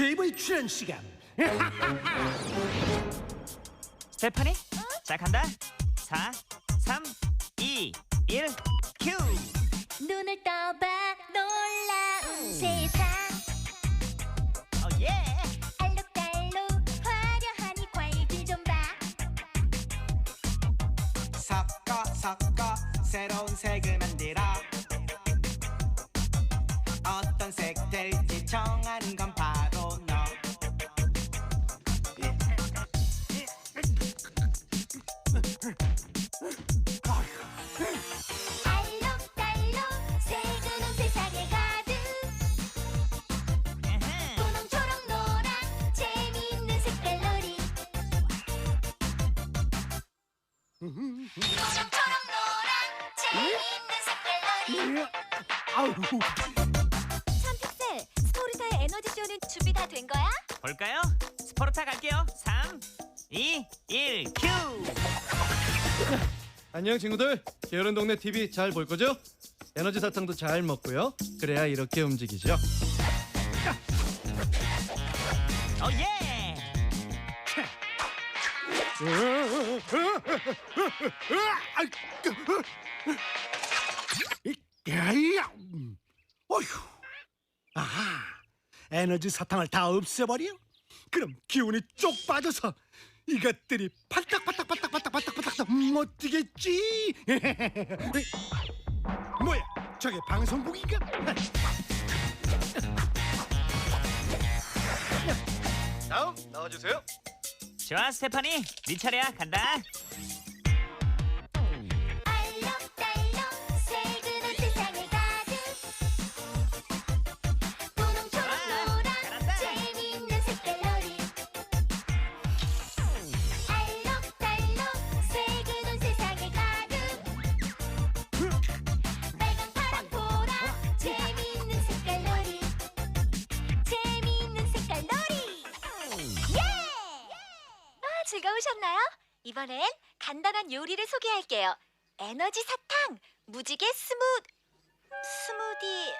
TV 출연 시간. 스테파니? 자 간다 4 3 2 1 큐! 눈을 떠봐 놀라운 세상 어 예! 알록달록 화려하니 과일들 좀봐 섞어 섞어 새로운 색을 만들어 어떤 색 될지 정하 분홍 초록 노랑 재미있는 색깔놀이 아우, 참픽셀 스포르타의 에너지쇼는 준비 다 된 거야? 볼까요? 스포르타 갈게요 3 2 1 큐! 안녕 친구들. 게으른 동네 TV 잘 볼 거죠? 에너지 사탕도 잘 먹고요. 그래야 이렇게 움직이죠. 어 예! 음. 어휴, 아하, 에너지 사탕을 다 없애버려? 그럼 기운이 쪽 빠져서 이것들이 팔딱팔딱팔딱팔딱팔딱팔딱 못 뛰겠지? 뭐야, 저게 방송국인가? 다음 나와주세요. 좋아 스테파니. 네 차례야 간다 즐거우셨나요? 이번엔 간단한 요리를 소개할게요. 에너지 사탕, 무지개 스무 스무디